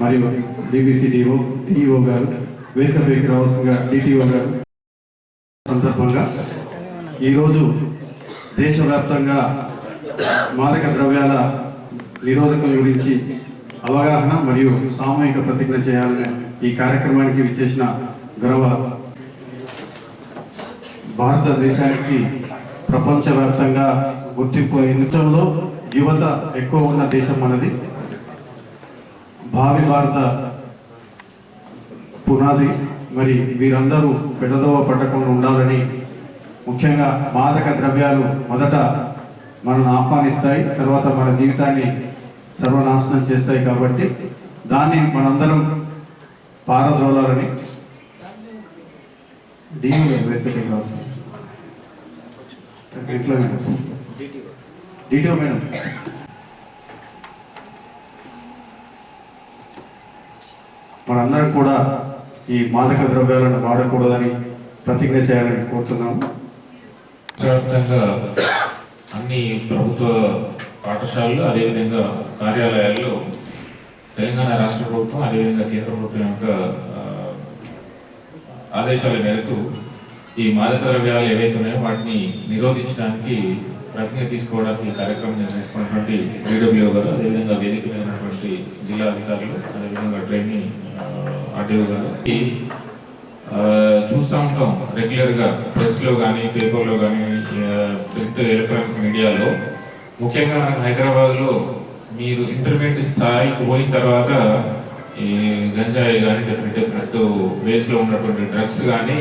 మరియు డిబిసిడిఓ డిఈఓ గారు వేదికపైకి గారు డిటిఓ గారు సందర్భంగా ఈరోజు దేశవ్యాప్తంగా మాదక ద్రవ్యాల నిరోధకం గురించి అవగాహన మరియు సామూహిక ప్రతిజ్ఞ చేయాలనే ఈ కార్యక్రమానికి విచ్చేసిన గౌరవ భారతదేశానికి ప్రపంచవ్యాప్తంగా గుర్తింపు ఎన్నికల్లో యువత ఎక్కువ ఉన్న దేశం మనది. భావి భారత పునాది. మరి వీరందరూ పెడదోవ పట్టకుండా ఉండాలని ముఖ్యంగా మాదక ద్రవ్యాలు మొదట మనల్ని ఆహ్వానిస్తాయి తర్వాత మన జీవితాన్ని సర్వనాశనం చేస్తాయి కాబట్టి దాన్ని మనందరం పారద్రోలాలని దీని వ్యక్తికి ఇంట్లో మేడం డిటిఓ మేడం. మనందరం కూడా ఈ మాదక ద్రవ్యాలను వాడకూడదని ప్రతిజ్ఞ చేయాలని కోరుతున్నాము. వ్యాప్తంగా అన్ని ప్రభుత్వ పాఠశాలలు అదేవిధంగా కార్యాలయాల్లో తెలంగాణ రాష్ట్ర ప్రభుత్వం అదేవిధంగా కేంద్ర ప్రభుత్వం యొక్క ఆదేశాల మేరకు ఈ మాదక ద్రవ్యాలు ఏవైతే ఉన్నాయో వాటిని నిరోధించడానికి ప్రతిజ్ఞ తీసుకోవడానికి కార్యక్రమం నిర్వహిస్తున్నటువంటి డబ్ల్యూ గారు అదేవిధంగా వేదిక మీద ఉన్నటువంటి జిల్లా అధికారులు అదేవిధంగా ట్రైనింగ్ ఆర్డీఓ గారు చూస్తూ ఉంటాం రెగ్యులర్గా ప్రెస్లో కానీ పేపర్లో కానీ ప్రింట్ ఎలక్ట్రానిక్ మీడియాలో. ముఖ్యంగా హైదరాబాద్లో మీరు ఇంటర్మీడియట్ స్థాయికి పోయిన తర్వాత ఈ గంజాయి కానీ డిఫరెంట్ డిఫరెంట్ వేస్లో ఉన్నటువంటి డ్రగ్స్ కానీ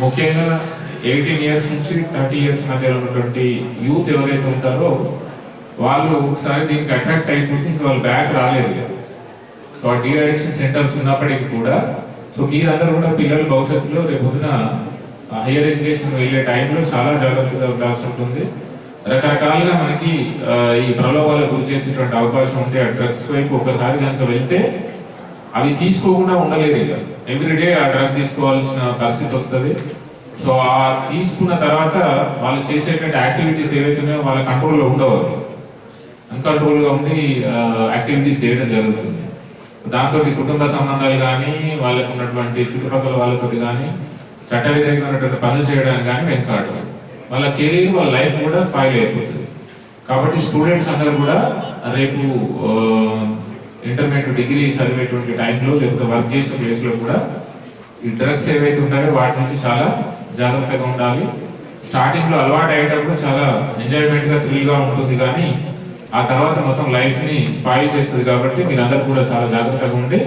ముఖ్యంగా ఎయిటీన్ ఇయర్స్ నుంచి థర్టీ ఇయర్స్ మధ్యలో ఉన్నటువంటి యూత్ ఎవరైతే ఉంటారో వాళ్ళు ఒకసారి దీనికి అట్రాక్ట్ అయిపోతే వాళ్ళు బ్యాక్ రాలేదు సో ఆ డి అడిక్షన్ సెంటర్స్ ఉన్నప్పటికీ కూడా సో మీరందరూ కూడా పిల్లలు భవిష్యత్తులో రేపు పొద్దున హైయర్ ఎడ్యుకేషన్ వెళ్ళే టైంలో చాలా జాగ్రత్తగా ఉండాల్సి ఉంటుంది. రకరకాలుగా మనకి ఈ ప్రలోభాలకు గురి చేసేటువంటి అవకాశం ఉంటే ఆ డ్రగ్స్ వైపు ఒకసారి కనుక వెళ్తే అవి తీసుకోకుండా ఉండలేదు ఇక. ఎవ్రీడే ఆ డ్రగ్ తీసుకోవాల్సిన పరిస్థితి వస్తుంది. సో ఆ తీసుకున్న తర్వాత వాళ్ళు చేసేటువంటి యాక్టివిటీస్ ఏవైతే వాళ్ళ కంట్రోల్లో ఉండవు. అన్కంట్రోల్గా ఉండి యాక్టివిటీస్ చేయడం జరుగుతుంది. దాంతో కుటుంబ సంబంధాలు కానీ వాళ్ళకు ఉన్నటువంటి చుట్టుపక్కల వాళ్ళతో కానీ చట్ట వ్యతిరేకమైనటువంటి పనులు చేయడానికి కానీ వెనకాడరు. వాళ్ళ కెరీర్ వాళ్ళ లైఫ్ కూడా స్పాయిల్ అయిపోతుంది. కాబట్టి స్టూడెంట్స్ అందరూ కూడా రేపు ఇంటర్మీడియట్ డిగ్రీ చదివేటువంటి టైంలో లేకపోతే వర్క్ చేసే ప్లేస్లో కూడా ఈ డ్రగ్స్ ఏవైతే ఉన్నాయో వాటి నుంచి చాలా జాగ్రత్తగా ఉండాలి. స్టార్టింగ్లో అలవాటు అయ్యేటప్పుడు చాలా ఎంజాయ్మెంట్గా థ్రిల్గా ఉంటుంది. కానీ ఆ తర్వాత మొత్తం లైఫ్ని స్పాయిల్ చేస్తుంది కాబట్టి మీరందరూ కూడా చాలా జాగ్రత్తగా ఉండి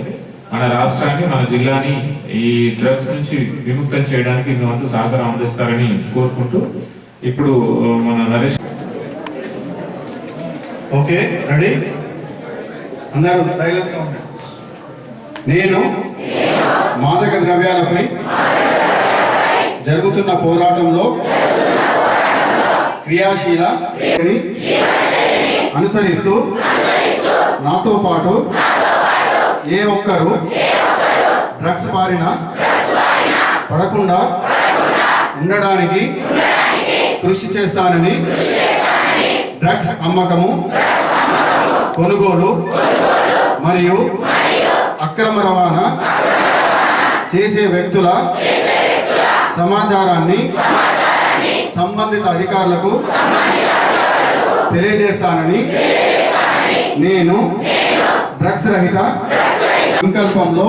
మన రాష్ట్రాన్ని మన జిల్లాని ఈ డ్రగ్స్ నుంచి విముక్తం చేయడానికి మీ వంతు సహకారం అందిస్తారని కోరుకుంటూ ఇప్పుడు మన నరేష్ ఓకే రెడీ అందరూ సైలెన్స్గా ఉండండి. నేను మాదక ద్రవ్యాలపై జరుగుతున్న పోరాటంలో క్రియాశీల అనుసరిస్తూ నాతో పాటు ఏ ఒక్కరు డ్రగ్స్ బారిన పడకుండా ఉండడానికి కృషి చేస్తానని డ్రగ్స్ అమ్మకము కొనుగోలు మరియు అక్రమ రవాణా చేసే వ్యక్తుల సమాచారాన్ని సంబంధిత అధికారులకు తెలియజేస్తానని నేను డ్రగ్స్ రహిత సంకల్పంలో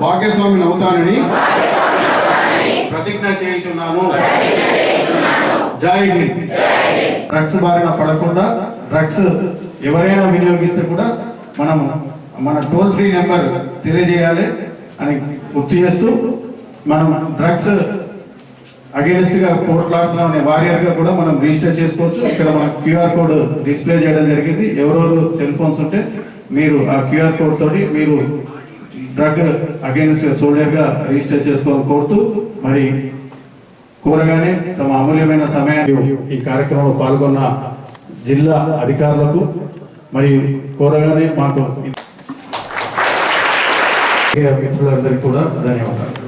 భాగ్యస్వామిని అవుతానని ప్రతిజ్ఞ చేయుచున్నాను. జై హింద్. డ్రగ్స్ బారిన పడకుండా డ్రగ్స్ ఎవరైనా వినియోగిస్తే కూడా మనం మన టోల్ ఫ్రీ నెంబర్ తెలియజేయాలి అని గుర్తు చేస్తూ మనం డ్రగ్స్ అగేన్స్ట్గా పోట్లాడుతున్నాం అనే వారియర్గా కూడా మనం రిజిస్టర్ చేసుకోవచ్చు. ఇక్కడ మన క్యూఆర్ కోడ్ డిస్ప్లే చేయడం జరిగింది. ఎవరెవరు సెల్ ఫోన్స్ ఉంటే మీరు ఆ క్యూఆర్ కోడ్ తోటి మీరు డ్రగ్ అగేన్స్ట్ సోల్జర్గా రిజిస్టర్ చేసుకోవాలని కోరుతూ మరి కోరగానే తమ అమూల్యమైన సమయాన్ని ఈ కార్యక్రమంలో పాల్గొన్న జిల్లా అధికారులకు మరి కోరగానే మాకు మిత్రులందరికీ కూడా ధన్యవాదాలు.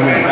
Amén.